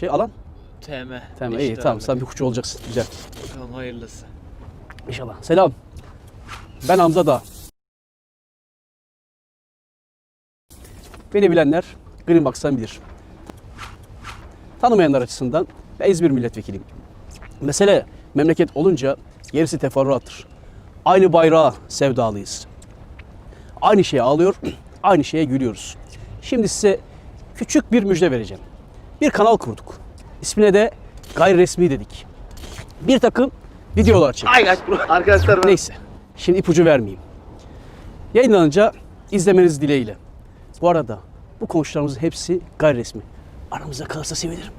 Şey alan? TM. Tamam Eşit iyi tamam ağırlık. sen bir hukukçu olacaksın. Güzel. Bakalım hayırlısı. İnşallah. Selam. Ben Hamza da. Beni bilenler Green Box'tan bilir. Tanımayanlar açısından ben İzmir milletvekiliyim. Mesele memleket olunca gerisi teferruattır. Aynı bayrağa sevdalıyız. Aynı şeye ağlıyor, aynı şeye gülüyoruz. Şimdi size küçük bir müjde vereceğim. Bir kanal kurduk. İsmine de gayri resmi dedik. Bir takım videolar çektik. Arkadaşlar ben Neyse. Şimdi ipucu vermeyeyim. Yayınlanınca izlemeniz dileğiyle. Bu arada bu komşularımızın hepsi gayri resmi. Aramızda kalırsa sevinirim.